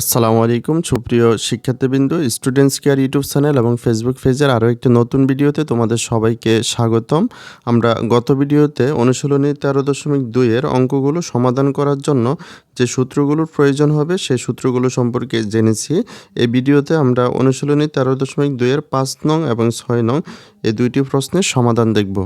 আসসালামু আলাইকুম, সুপ্রিয় শিক্ষার্থীবৃন্দ স্টুডেন্টস কেয়ার ইউটিউব চ্যানেল এবং ফেসবুক পেজের আরও একটি নতুন ভিডিওতে তোমাদের সবাইকে স্বাগতম। আমরা গত ভিডিওতে অনুশীলনী তেরো দশমিক দুইয়ের অঙ্কগুলো সমাধান করার জন্য যে সূত্রগুলোর প্রয়োজন হবে সেই সূত্রগুলো সম্পর্কে জেনেছি। এই ভিডিওতে আমরা অনুশীলনী তেরো দশমিক দুইয়ের পাঁচ নং এবং ছয় নং এই দুইটি প্রশ্নের সমাধান দেখব।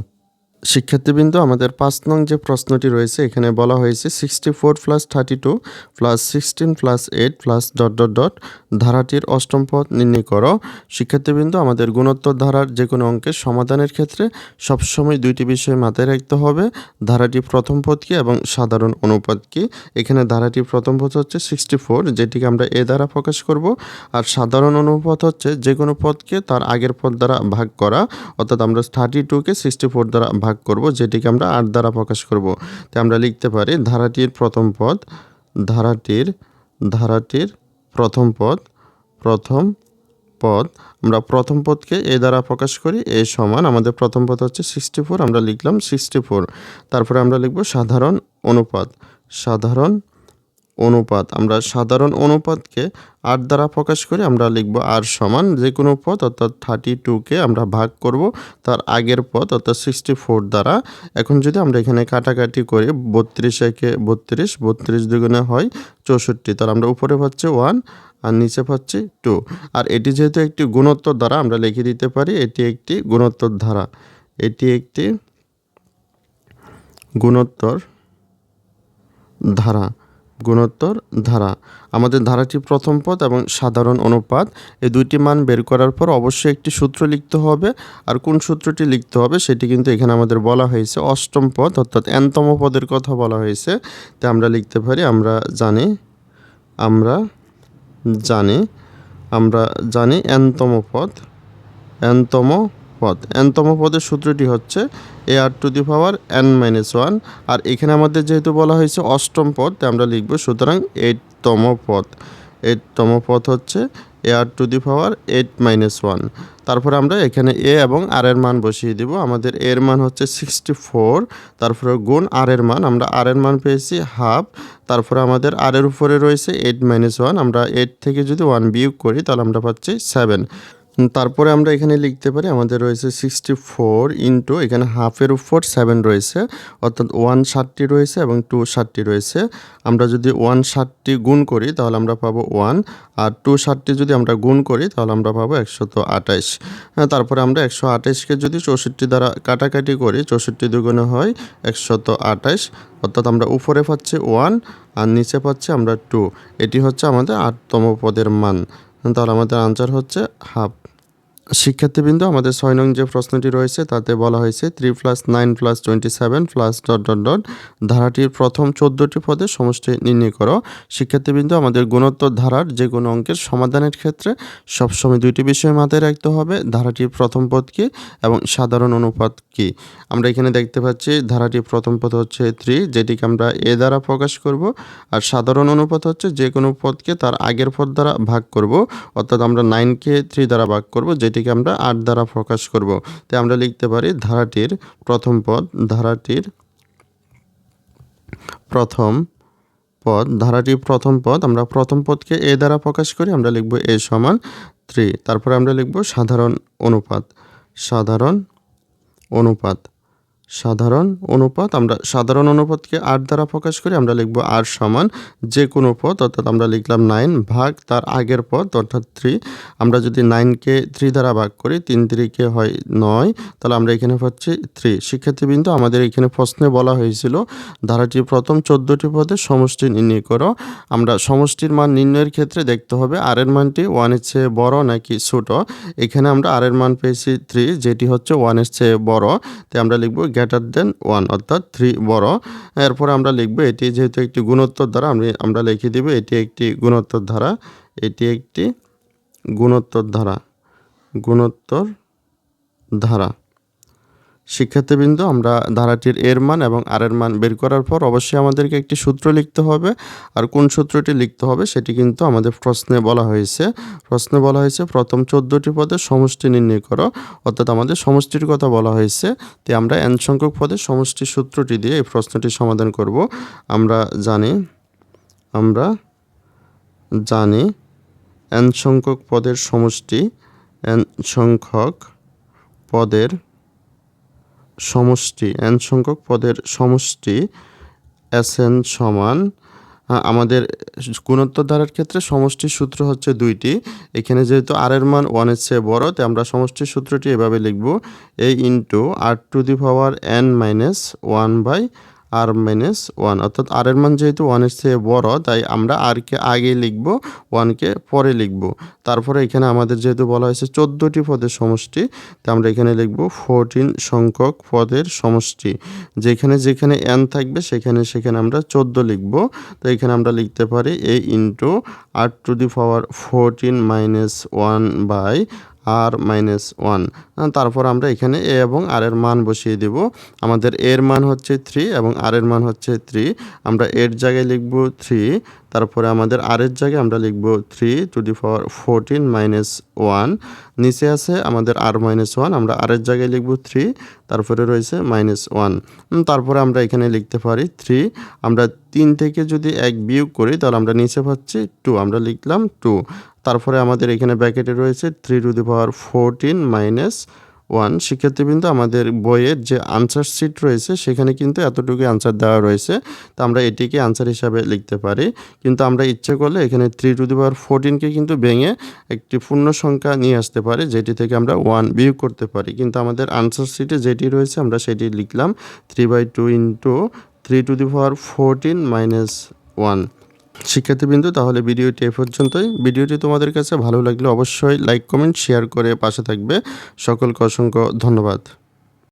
শিক্ষার্থীবৃন্দ, আমাদের পাঁচ নং যে প্রশ্নটি রয়েছে, এখানে বলা হয়েছে sixty four plus thirty two plus sixteen plus eight plus dot dot dot ধারাটির অষ্টম পদ নির্ণয় করো। শিক্ষার্থীবৃন্দ, আমাদের গুণোত্তর ধারার যে কোনো অঙ্কের সমাধানের ক্ষেত্রে সবসময় দুইটি বিষয় মাথায় রাখতে হবে। ধারাটি প্রথম পদ কি এবং সাধারণ অনুপাত কি? এখানে ধারাটি প্রথম পদ হচ্ছে সিক্সটি ফোর যেটিকে আমরা এ দ্বারা প্রকাশ করব। আর সাধারণ অনুপাত হচ্ছে যে কোনো পদকে তার আগের পদ দ্বারা ভাগ করা, অর্থাৎ আমরা থার্টি টুকে সিক্সটি ফোর দ্বারা ভাগ করব, যেটিকে আমরা আট দ্বারা প্রকাশ করব। তো আমরা লিখতে পারি ধারাটির প্রথম পদ, ধারাটির ধারাটির প্রথম পদ প্রথম পদ। আমরা প্রথম পদকে এ দ্বারা প্রকাশ করি, এ সমান, আমাদের প্রথম পদ হচ্ছে সিক্সটি ফোর আমরা লিখলাম সিক্সটি ফোর তারপরে আমরা লিখব সাধারণ অনুপাত, সাধারণ অনুপাত। আমরা সাধারণ অনুপাতকে আট দ্বারা প্রকাশ করি, আমরা লিখব আর সমান যে কোনো পদ, অর্থাৎ থার্টি টুকে আমরা ভাগ করব তার আগের পদ, অর্থাৎ সিক্সটি ফোর দ্বারা। এখন যদি আমরা এখানে কাটাকাটি করি, বত্রিশ একে বত্রিশ বত্রিশ দুগুণে হয় চৌষট্টি তার আমরা উপরে পাচ্ছি ওয়ান আর নিচে পাচ্ছি টু আর এটি যেহেতু একটি গুণোত্তর দ্বারা, আমরা লিখে দিতে পারি এটি একটি গুণোত্তর ধারা এটি একটি গুণোত্তর ধারা গুণোত্তর ধারা। আমাদের ধারাটি প্রথম পদ এবং সাধারণ অনুপাত। এই দুইটি মান বের করার পর অবশ্যই একটি সূত্র লিখতে হবে। আর কোন সূত্রটি লিখতে হবে সেটি কিন্তু এখানে আমাদের বলা হয়েছে। অষ্টম পদ অর্থাৎ এনতম পদের কথা বলা হয়েছে। তা আমরা লিখতে পারি, আমরা জানি আমরা জানি আমরা জানি এনতম পদ, এনতম পদ। এনতম পদের সূত্রটি হচ্ছে A R to the power N minus one আর এখানে আমাদের যেহেতু বলা হয়েছে অষ্টম পদ, তাই আমরা লিখব সুতরাং এইটতম পদ। এইটতম পদ হচ্ছে A R to the power eight minus one তারপরে আমরা এখানে এ এবং আর এর মান বসিয়ে দিব। আমাদের এর মান হচ্ছে সিক্সটি ফোর তারপরে গুণ আর এর মান। আমরা আর এর মান পেয়েছি হাফ তারপরে আমাদের আর এর উপরে রয়েছে এইট মাইনাস ওয়ান আমরা এইট থেকে যদি ওয়ান বিয়োগ করি, তাহলে আমরা পাচ্ছি সেভেন তারপরে আমরা এখানে লিখতে পারি আমাদের রয়েছে সিক্সটি ফোর ইন্টু এখানে হাফের উপর সেভেন রয়েছে, অর্থাৎ ওয়ান ষাটটি রয়েছে এবং টু ষাটটি রয়েছে। আমরা যদি ওয়ান ষাটটি গুণ করি, তাহলে আমরা পাবো ওয়ান আর টু ষাটটি যদি আমরা গুণ করি, তাহলে আমরা পাবো একশত আঠাইশ। তারপরে আমরা একশো আঠাইশকে যদি চৌষট্টি দ্বারা কাটাকাটি করি, চৌষট্টি দুগুণে হয় একশত আঠাইশ, অর্থাৎ আমরা উপরে পাচ্ছি ওয়ান আর নিচে পাচ্ছি আমরা টু এটি হচ্ছে আমাদের আটতম পদের মান। তাহলে আমাদের আনসার হচ্ছে হাফ শিক্ষার্থীবৃন্দ, আমাদের ছয় নং যে প্রশ্নটি রয়েছে, তাতে বলা হয়েছে three plus nine plus twenty seven plus dot dot dot ধারাটির প্রথম চোদ্দোটি পদে সমষ্টি নির্ণয় করো। শিক্ষার্থীবৃন্দ, আমাদের গুণোত্তর ধারার যে কোনো অঙ্কের সমাধানের ক্ষেত্রে সবসময় দুইটি বিষয় মাথায় রাখতে হবে, ধারাটির প্রথম পদ কি এবং সাধারণ অনুপাত কি? আমরা এখানে দেখতে পাচ্ছি ধারাটির প্রথম পদ হচ্ছে থ্রি যেটিকে আমরা এ দ্বারা প্রকাশ করব, আর সাধারণ অনুপাত হচ্ছে যে কোনো পদকে তার আগের পদ দ্বারা ভাগ করব, অর্থাৎ আমরা নাইনকে থ্রি দ্বারা ভাগ করব যেটি এটিকে আমরা আট দ্বারা প্রকাশ করব। তাই আমরা লিখতে পারি ধারাটির প্রথম পদ, ধারাটির প্রথম পদ, ধারাটির প্রথম পদ, আমরা প্রথম পদকে এ দ্বারা প্রকাশ করি, আমরা লিখব এ সমান থ্রি তারপরে আমরা লিখব সাধারণ অনুপাত সাধারণ অনুপাত। সাধারণ অনুপাত, আমরা সাধারণ অনুপাতকে আট দ্বারা প্রকাশ করি, আমরা লিখব আর সমান যে কোনো পদ, অর্থাৎ আমরা লিখলাম নাইন ভাগ তার আগের পদ, অর্থাৎ থ্রি। আমরা যদি নাইনকে থ্রি দ্বারা ভাগ করি, তিন থ্রিকে হয় নয়, তাহলে আমরা এখানে পাচ্ছি থ্রি। শিক্ষার্থীবৃন্দ, আমাদের এখানে প্রশ্নে বলা হয়েছিল, ধারাটি প্রথম চোদ্দোটি পদে সমষ্টি নির্ণয় করো। আমরা সমষ্টির মান নির্ণয়ের ক্ষেত্রে দেখতে হবে, আর এর মানটি ওয়ানের চেয়ে বড় নাকি ছোটো? এখানে আমরা আর এর মান পেয়েছি থ্রি, যেটি হচ্ছে ওয়ানের চেয়ে বড়। তাই আমরা লিখব গ্রেটার দেন ওয়ান অর্থাৎ থ্রি বড়। এরপরে আমরা লিখব এটি যেহেতু একটি গুণোত্তর ধারা আমি, আমরা লিখে দিব এটি একটি গুণোত্তর ধারা এটি একটি গুণোত্তর ধারা গুণোত্তর ধারা শিক্ষার্থীবৃন্দ, আমরা ধারাটির এর মান এবং আর এর মান বের করার পর অবশ্যই আমাদেরকে একটি সূত্র লিখতে হবে। আর কোন সূত্রটি লিখতে হবে সেটি কিন্তু আমাদের প্রশ্নে বলা হয়েছে। প্রশ্নে বলা হয়েছে, প্রথম চোদ্দোটি পদের সমষ্টি নির্ণয় করো। অর্থাৎ আমাদের সমষ্টির কথা বলা হয়েছে। তাই আমরা এন সংখ্যক পদের সমষ্টি সূত্রটি দিয়ে এই প্রশ্নটি সমাধান করব। আমরা জানি আমরা জানি এন সংখ্যক পদের সমষ্টি এন সংখ্যক পদের সমষ্টি এন সংখ্যক পদের সমষ্টি এস এন সমান আমাদের গুণোত্তর ধারার ক্ষেত্রে সমষ্টির সূত্র হচ্ছে দুইটি। এখানে যেহেতু আর এর মান ওয়ানের চেয়ে বড়, তাই আমরা সমষ্টির সূত্রটি এভাবে লিখব A into R to the power N minus one by R minus one অর্থাৎ আর এর মান যেহেতু ওয়ানের চেয়ে বড়, তাই আমরা আরকে আগে লিখব ওয়ানকে পরে লিখব। তারপরে এখানে আমাদের যেহেতু বলা হয়েছে চোদ্দোটি পদের সমষ্টি তাই আমরা এখানে লিখব ফোরটিন সংখ্যক পদের সমষ্টি। যেখানে যেখানে এন থাকবে, সেখানে সেখানে আমরা চোদ্দ লিখব। তো এখানে আমরা লিখতে পারি A into R to the power fourteen minus one by R minus one তারপর আমরা এখানে এ এবং আর এর মান বসিয়ে দেব। আমাদের এর মান হচ্ছে থ্রি এবং আর এর মান হচ্ছে থ্রি আমরা এর জায়গায় লিখব থ্রি তারপরে আমাদের আর এর জায়গায় আমরা লিখব three to the power fourteen minus one নিচে আছে আমাদের আর মাইনাস ওয়ান আমরা আর এর জায়গায় লিখব থ্রি তারপরে রয়েছে মাইনাস ওয়ান তারপরে আমরা এখানে লিখতে পারি থ্রি আমরা তিন থেকে যদি এক বিয়োগ করি, তাহলে আমরা নিচে পাচ্ছি টু আমরা লিখলাম টু তারপরে আমাদের এখানে ব্যাকেটে রয়েছে three to the power fourteen minus one শিক্ষার্থীবৃন্দ, আমাদের বইয়ের যে আনসার শিট রয়েছে, সেখানে কিন্তু এতটুকু আনসার দেওয়া রয়েছে। তো আমরা এটিকে আনসার হিসাবে লিখতে পারি। কিন্তু আমরা ইচ্ছে করলে এখানে থ্রি টু দি পাওয়ার ফোরটিনকে কিন্তু ভেঙে একটি পূর্ণ সংখ্যা নিয়ে আসতে পারি, যেটি থেকে আমরা ওয়ান বিয়োগ করতে পারি। কিন্তু আমাদের আনসার শিটে যেটি রয়েছে, আমরা সেটি লিখলাম three by two into three to the power fourteen minus one শিক্ষার্থীবৃন্দ, তাহলে ভিডিওটি এ পর্যন্তই। ভিডিওটি তোমাদের কাছে ভালো লাগলে অবশ্যই লাইক কমেন্ট শেয়ার করে পাশে থাকবে। সকলকে অসংখ্য ধন্যবাদ।